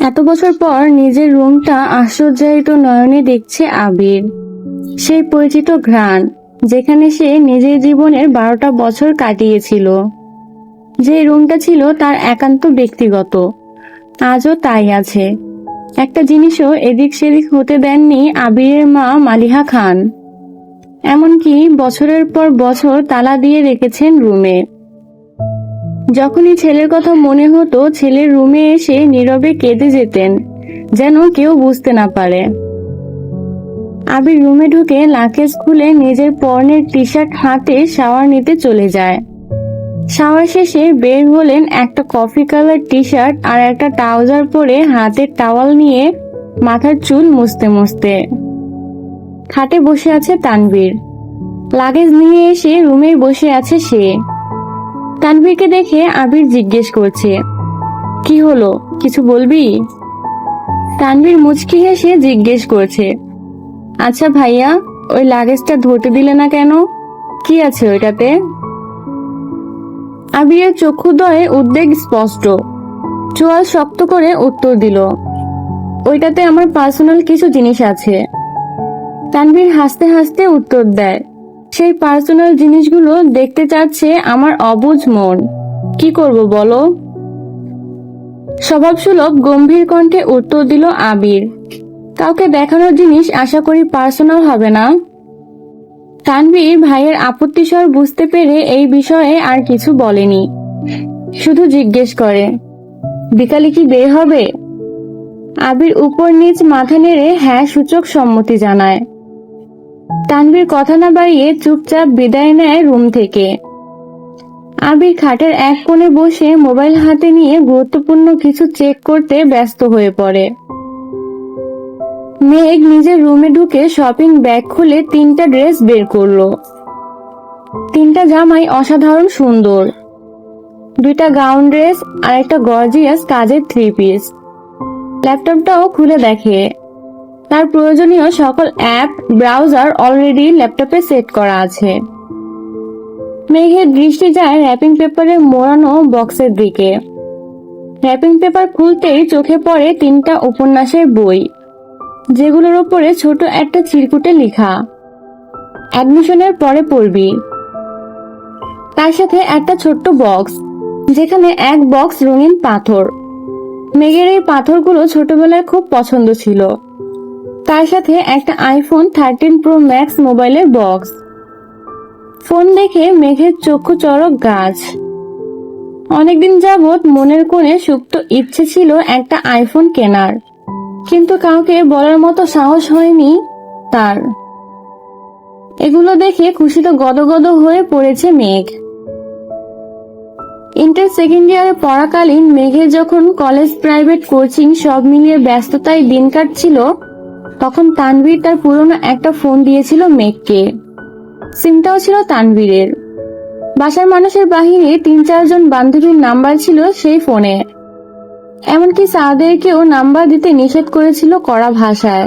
এত বছর পর নিজের রুমটা আশ্চর্যায়িত নয়নে দেখছে আবির। সেই পরিচিত ঘ্রাণ, যেখানে সে নিজের জীবনের বারোটা বছর কাটিয়েছিল। যে রুমটা ছিল তার একান্ত ব্যক্তিগত, আজও তাই আছে। একটা জিনিসও এদিক সেদিক হতে দেননি আবিরের মা মালিহা খান। এমনকি বছরের পর বছর তালা দিয়ে রেখেছেন রুমে। যখনই ছেলের কথা মনে হতো, ছেলের রুমে এসে নীরবে কেঁদে যেতেন, যেন কেউ বুঝতে না পারে। আবির রুমে ঢুকে লাকেজ খুলে নিজের পরনের টি শার্ট হাতে শাওয়ার নিতে চলে যায়। শাওয়ার শেষে বের হলেন একটা কফি কালার টি শার্ট আর একটা ট্রাউজার পরে হাতের টাওয়াল নিয়ে মাথার চুল মুছতে মুছতে। খাটে বসে আছে তানবীর লাগেজ নিয়ে এসে রুমে বসে আছে সে। তানভীরকে দেখে আবির জিজ্ঞেস করছে, কি হলো? কিছু বলবি? তানভীর মুচকি হেসে জিজ্ঞেস করছে আচ্ছা ভাইয়া, ওই লাগেজটা ধরতে দিলে না কেন? কি আছে ওইটাতে? আবিরের চক্ষুদয়ে উদ্বেগ স্পষ্ট। চোয়াল শক্ত করে উত্তর দিল, ওইটাতে আমার পার্সোনাল কিছু জিনিস আছে। তানভীর হাসতে হাসতে উত্তর দেয় সেই পার্সোনাল জিনিসগুলো দেখতে চাচ্ছে আমার অবুঝ মন। কি করব বলো? স্বভাবসুলভ গম্ভীর কণ্ঠে উত্তর দিল আবির। কাউকে দেখানোর জিনিস আশা করি পার্সোনাল হবে না। তানভীর ভাইয়ের আপত্তি আপত্তিস্বর বুঝতে পেরে এই বিষয়ে আর কিছু বলেনি। শুধু জিজ্ঞেস করে, বিকালে কি বের হবে? আবির উপর নিচ মাথা নেড়ে হ্যাঁ সূচক সম্মতি জানায়। তানভীর কথা না বাড়িয়ে চুপচাপ বিদায় নেয় রুম থেকে। আবির খাটের এক কোণে বসে মোবাইল হাতে নিয়ে গুরুত্বপূর্ণ কিছু চেক করতে ব্যস্ত হয়ে পড়ে। মেঘ নিজের রুমে ঢুকে শপিং ব্যাগ খুলে তিনটা ড্রেস বের করল। তিনটা জামাই অসাধারণ সুন্দর। দুইটা গাউন ড্রেস আর একটা গর্জিয়াস কাজের থ্রি পিস ল্যাপটপটাও খুলে দেখে। তার প্রয়োজনীয় সকল অ্যাপ, ব্রাউজার অলরেডি ল্যাপটপে সেট করা আছে। মেঘের দৃষ্টি যায় র্যাপিং পেপারে মোড়ানো বক্সের দিকে। র্যাপিং পেপার খুলতেই চোখে পড়ে তিনটা উপন্যাসের বই, যেগুলোর উপরে ছোট একটা চিরকুটে লেখা। অ্যাডমিশনের পরে পড়বি। তার সাথে একটা ছোট্ট বক্স যেখানে এক বক্স রঙিন পাথর। মেঘের এই পাথরগুলো ছোটবেলায় খুব পছন্দ ছিল। তার সাথে একটা আইফোন থার্টিন প্রো ম্যাক্স মোবাইলের বক্স ফোন দেখে মেঘের চক্ষু চড়ক গাছ। অনেকদিন যাবৎ মনের কোণে সুপ্ত ইচ্ছে ছিল একটা আইফোন কেনার। কিন্তু কাউকে বলার মতো সাহস হয়নি তার। এগুলো দেখে খুশিতে গদগদ হয়ে পড়েছে মেঘ। ইন্টার সেকেন্ড ইয়ারে পড়াকালীন মেঘের যখন কলেজ প্রাইভেট কোচিং সব মিলিয়ে ব্যস্ততায় দিন কাটছিল তখন তানভীর তার পুরনো একটা ফোন দিয়েছিল মেঘকে। সিমটাও ছিল তানভীরের। বাসার মানুষের বাহিরে তিন চারজন বান্ধবীর নাম্বার ছিল সেই ফোনে। এমনকি সাদেরকেও নাম্বার দিতে নিষেধ করেছিল কড়া ভাষায়।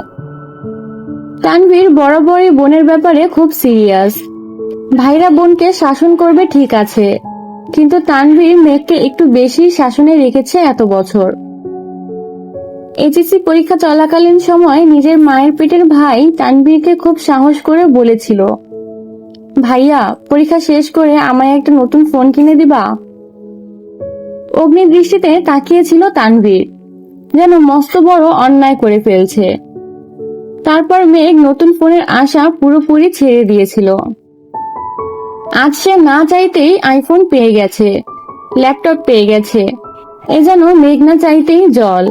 তানভীর বরাবরই বোনের ব্যাপারে খুব সিরিয়াস। ভাইরা বোনকে শাসন করবে ঠিক আছে, কিন্তু তানভীর মেঘকে একটু বেশি শাসনে রেখেছে এত বছর। এইচএসসি পরীক্ষা চলাকালীন সময় নিজের মায়ের পেটের ভাই তানবীরকে খুব সাহস করে বলেছিল। ভাইয়া, পরীক্ষা শেষ করে আমায় একটা নতুন ফোন কিনে দিবা? অগ্নি দৃষ্টিতে তাকিয়েছিল তানভীর, যেন মস্ত বড় অন্যায় করে ফেলছে। তারপর মেঘ নতুন ফোনের আশা পুরোপুরি ছেড়ে দিয়েছিল। আজ সে না চাইতেই আইফোন পেয়ে গেছে, ল্যাপটপ পেয়ে গেছে, এ যেন মেঘ না চাইতেই জল।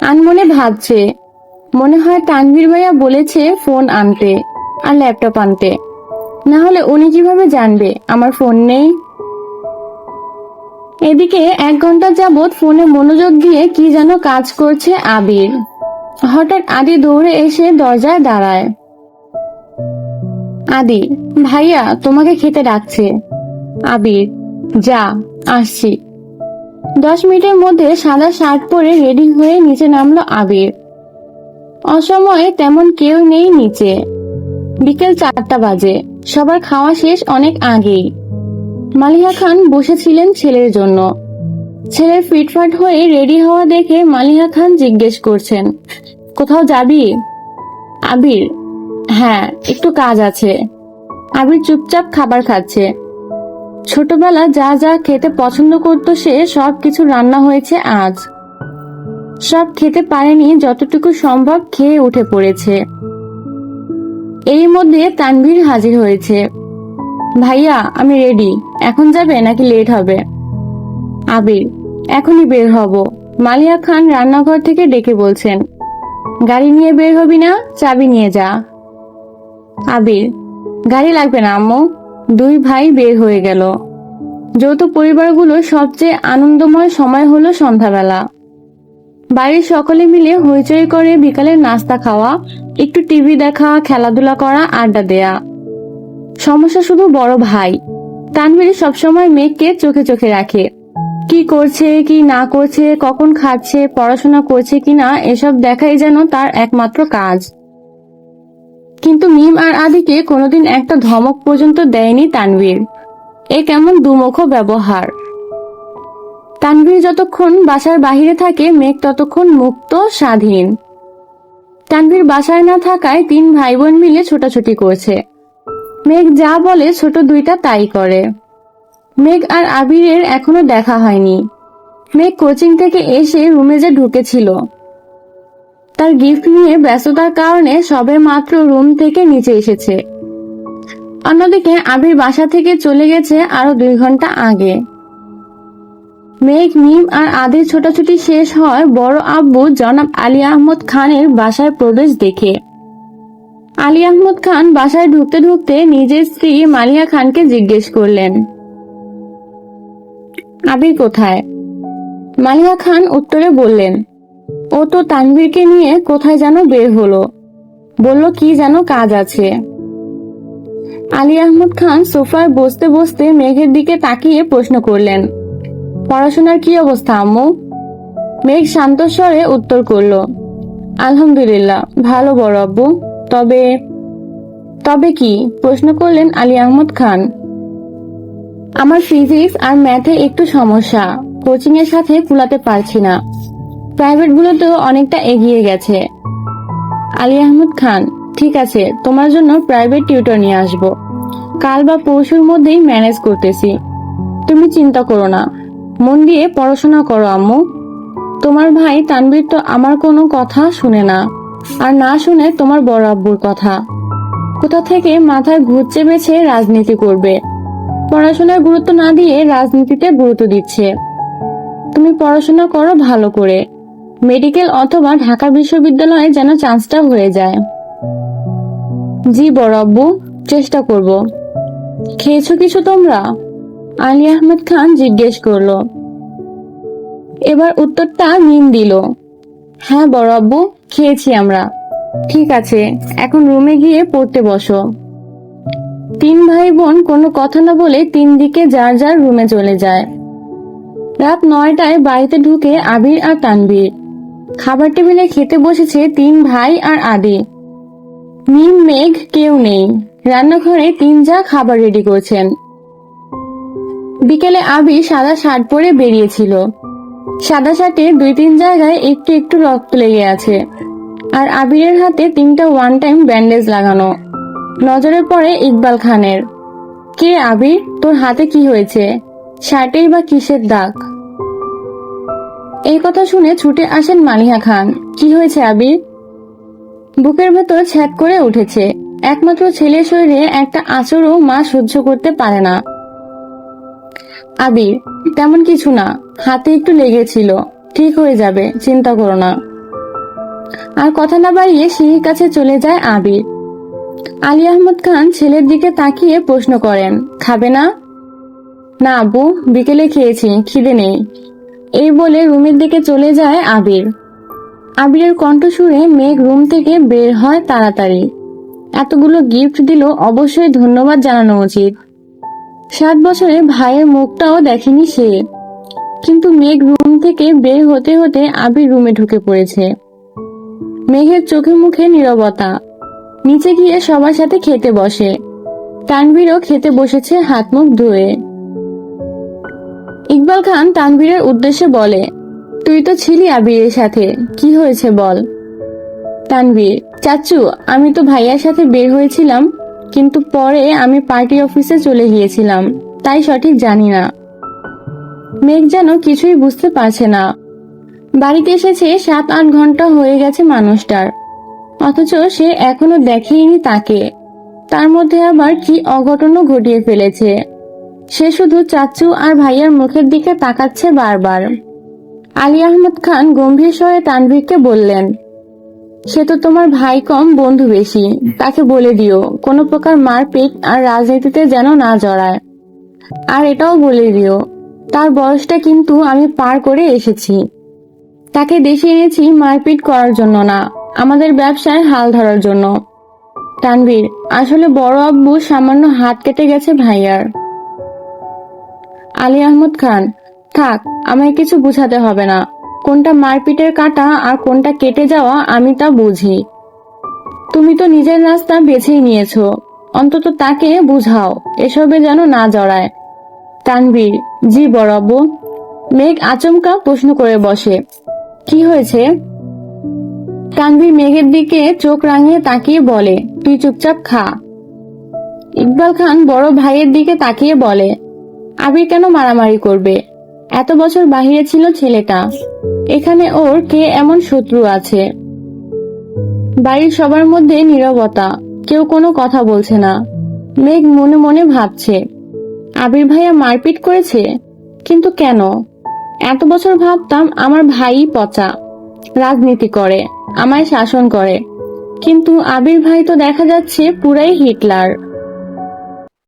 আনমনে ভাবছে। মনে হয় তানভীর ভাইয়া বলেছে ফোন আনতে আর ল্যাপটপ আনতে। না হলে উনি কীভাবে জানবে? আমার ফোন নেই। এদিকে এক ঘণ্টা যাবৎ ফোনে মনোযোগ দিয়ে কি যেন কাজ করছে আবির। হঠাৎ আদি দৌড়ে এসে দরজায় দাঁড়ায়। আদি, ভাইয়া তোমাকে খেতে ডাকছে। আবির, যা, আসছি। দশ মিনিটের মধ্যে সাদা শার্ট পরে রেডি হয়ে নিচে নামলো আবির। অসময়ে তেমন কেউ নেই নিচে। বিকেল চারটা বাজে। সবার খাওয়া শেষ অনেক আগেই। মালিহা খান বসেছিলেন ছেলের জন্য। ছেলে ফিটফাট হয়ে রেডি হওয়া দেখে মালিহা খান জিজ্ঞেস করছেন, কোথাও যাবি? আবির হ্যাঁ একটু কাজ আছে। আবির চুপচাপ খাবার খাচ্ছে। ছোটবেলা যা যা খেতে পছন্দ করতো সে সব কিছু রান্না হয়েছে আজ। সব খেতে পারেনি যতটুকু সম্ভব খেয়ে উঠে পড়েছে। এর মধ্যে তানভীর হাজির হয়েছে। ভাইয়া, আমি রেডি এখন যাবে নাকি লেট হবে? আবির, এখনই বের হব। মালিয়া খান রান্নাঘর থেকে ডেকে বলছেন। গাড়ি নিয়ে বের হবি না, চাবি নিয়ে যা। আবির, গাড়ি লাগবে না, আম্মু। দুই ভাই বের হয়ে গেল। যৌথ পরিবারগুলো সবচেয়ে আনন্দময় সময় হলো সন্ধ্যাবেলা। বাড়ির সকলে মিলে হইচই করে বিকালের নাস্তা খাওয়া, একটু টিভি দেখা, খেলাধুলা করা, আড্ডা দেয়া। সমস্যা শুধু বড় ভাই। তানভীর সবসময় মেঘকে চোখে চোখে রাখে। কি করছে, কি না করছে, কখন খাচ্ছে, পড়াশোনা করছে কিনা, এসব দেখাই যেন তার একমাত্র কাজ। কিন্তু মিম আর আদিকে কোনোদিন একটা ধমক পর্যন্ত দেয়নি তানভীর। এ কেমন দুমুখ ব্যবহার। তানভীর যতক্ষণ বাসার বাহিরে থাকে, মেঘ ততক্ষণ মুক্ত, স্বাধীন। তানভীর বাসায় না থাকায় তিন ভাই বোন মিলে ছোটাছুটি করছে। মেঘ যা বলে ছোট দুইটা তাই করে। মেঘ আর আবিরের এখনও দেখা হয়নি। মেঘ কোচিং থেকে এসে রুমে যে ঢুকেছিল। তার গিফট নিয়ে ব্যস্ততার কারণে সবে মাত্র রুম থেকে নিচে এসেছে। অন্যদিকে আবির বাসা থেকে চলে গেছে আরও দুই ঘণ্টা আগে। মেঘ, মিম আর আদির ছোটাছুটি শেষ হয় বড় আব্বু জনাব আলী আহমদ খানের বাসায় প্রবেশ দেখে। আলী আহমদ খান বাসায় ঢুকতে ঢুকতে নিজের স্ত্রী মালিয়া খানকে জিজ্ঞেস করলেন, আবির কোথায়? মালিয়া খান উত্তরে বললেন ও তো তানভীরকে নিয়ে কোথায় যেন বের হলো। বলল, কি যেন কাজ আছে? আলী আহমদ খান সোফায় বসতে বসতে মেঘের দিকে তাকিয়ে প্রশ্ন করলেন, পড়াশোনার কি অবস্থা, আম্মু? মেঘ শান্ত স্বরে উত্তর করল, আলহামদুলিল্লাহ, ভালো বড় আব্বু। তবে তবে কি? প্রশ্ন করলেন আলী আহমদ খান। আমার ফিজিক্স আর ম্যাথে একটু সমস্যা। কোচিং এর সাথে কুলাতে পারছি না। প্রাইভেট গুলোতেও অনেকটা এগিয়ে গেছে। আলী আহমদ খান, ঠিক আছে, তোমার জন্য প্রাইভেট টিউটর নিয়ে আসব। কাল বা পরশুর মধ্যেই ম্যানেজ করতেছি। তুমি চিন্তা করো না। মন দিয়ে পড়াশোনা করো, আম্মু। তোমার ভাই তানবীর তো আমার কোনো কথা শুনে না। আর না শুনে তোমার বড় আব্বুর কথা। কোথা থেকে মাথায় ঘুর চেপেছে রাজনীতি করবে। পড়াশোনার গুরুত্ব না দিয়ে রাজনীতিতে গুরুত্ব দিচ্ছে। তুমি পড়াশোনা করো ভালো করে। মেডিকেল অথবা ঢাকা বিশ্ববিদ্যালয়ে যেন চান্সটা হয়ে যায়। জি বড় আব্বু, চেষ্টা করব। খেয়েছো কিছু তোমরা? আলী আহমেদ খান জিজ্ঞেস করল। এবার উত্তরটা মিম দিল। হ্যাঁ বড় আব্বু, খেয়েছি আমরা। ঠিক আছে, এখন রুমে গিয়ে পড়তে বসো। তিন ভাই বোন কোনো কথা না বলে তিন দিকে যার যার রুমে চলে যায়। রাত নয়টায় বাড়িতে ঢুকে আবির আর তানবীর খাবার টেবিলে খেতে বসেছে তিন ভাই আর আদি। মিম, মেঘ, কেউ নেই। রান্নাঘরে তিন যা খাবার রেডি করছেন। বিকেলে আবি সাদা শার্ট পরে বেরিয়েছিল। সাদা শার্টে দুই তিন জায়গায় একটু একটু রক্ত লেগে আছে। আর আবিরের হাতে তিনটা ওয়ান টাইম ব্যান্ডেজ লাগানো। নজরে পড়ে ইকবাল খানের। কে আবির? তোর হাতে কি হয়েছে? শার্টেই বা কিসের দাগ? এই কথা শুনে ছুটে আসেন মালিহা খান। কি হয়েছে, আবির? বুকের ভেতর ছ্যাক করে উঠেছে। একমাত্র ছেলের শরীরে একটা আচরও মা সহ্য করতে পারে না। আবির, তেমন কিছু না। হাতে একটু লেগেছিল। ঠিক হয়ে যাবে, চিন্তা করো না। আর কথা না বাড়িয়ে সিঁড়ির কাছে চলে যায় আবির। আলী আহমদ খান ছেলের দিকে তাকিয়ে প্রশ্ন করেন, খাবে না? না, আব্বু, বিকেলে খেয়েছি, খিদে নেই। এই বলে রুমের দিকে চলে যায় আবির। আবিরের কণ্ঠ শুনে মেঘ রুম থেকে বের হয় তাড়াতাড়ি। এতগুলো গিফট দিল অবশ্যই ধন্যবাদ জানানো উচিত। সাত বছরে ভাইয়ের মুখটাও দেখেনি সে। কিন্তু মেঘ রুম থেকে বের হতে হতে আবির রুমে ঢুকে পড়েছে। মেঘের চোখে মুখে নীরবতা। নিচে গিয়ে সবার সাথে খেতে বসে। তানভীরও খেতে বসেছে হাত মুখ ধুয়ে। ইকবাল খান তানভীরের উদ্দেশ্যে বলে, তুই তো ছিলি আবিরের সাথে, কি হয়েছে বল? তানভীর, চাচু, আমি তো ভাইয়ার সাথে বের হয়েছিলাম, কিন্তু পরে আমি পার্টি অফিসে চলে গিয়েছিলাম, তাই সঠিক জানি না। মেঘ যেন কিছুই বুঝতে পারছে না। বাড়িতে এসেছে সাত আট ঘণ্টা হয়ে গেছে মানুষটার। অথচ সে এখনও দেখেইনি তাকে। তার মধ্যে আবার কি অঘটনও ঘটিয়ে ফেলেছে। সে শুধু চাচু আর ভাইয়ার মুখের দিকে তাকাচ্ছে বারবার। আলী আহমদ খান গম্ভীর স্বরে তানভীরকে বললেন, সে তো তোমার ভাই কম, বন্ধু বেশি। তাকে বলে দিও, কোনো প্রকার মারপিট আর রাজনীতিতে যেন না জড়ায়। আর এটাও বলে দিও, তার বয়সটা কিন্তু আমি পার করে এসেছি। তাকে দেশে এনেছি মারপিট করার জন্য না, আমাদের ব্যবসায় হাল ধরার জন্য। তানভীর, আসলে বড় আব্বু সামান্য হাত কেটে গেছে ভাইয়ার। আলী আহমদ খান, থাক, আমায় কিছু বুঝাতে হবে না। কোনটা মারপিটের কাটা আর কোনটা কেটে যাওয়া আমি তা বুঝি। তুমি তো নিজের রাস্তা বেছেই নিয়েছো। অন্তত তাকে বুঝাও, এসবে যেন না জড়ায়। তানভীর, জি বড়াবু। মেঘ আচমকা প্রশ্ন করে বসে, কি হয়েছে? তানভীর মেঘের দিকে চোখ রাঙিয়ে তাকিয়ে বলে, তুই চুপচাপ খা। ইকবাল খান বড় ভাইয়ের দিকে তাকিয়ে বলে আবির কেন মারামারি করবে? এত বছর বাহিরে ছিল ছেলেটা। এখানে ওর কে এমন শত্রু আছে? বাড়ির সবার মধ্যে নীরবতা, কেউ কোনো কথা বলছে না। মেঘ মনে মনে ভাবছে, আবির ভাইয়া মারপিট করেছে? কিন্তু কেন? এত বছর ভাবতাম আমার ভাই পচা, রাজনীতি করে, আমায় শাসন করে। কিন্তু আবির ভাই তো দেখা যাচ্ছে পুরাই হিটলার।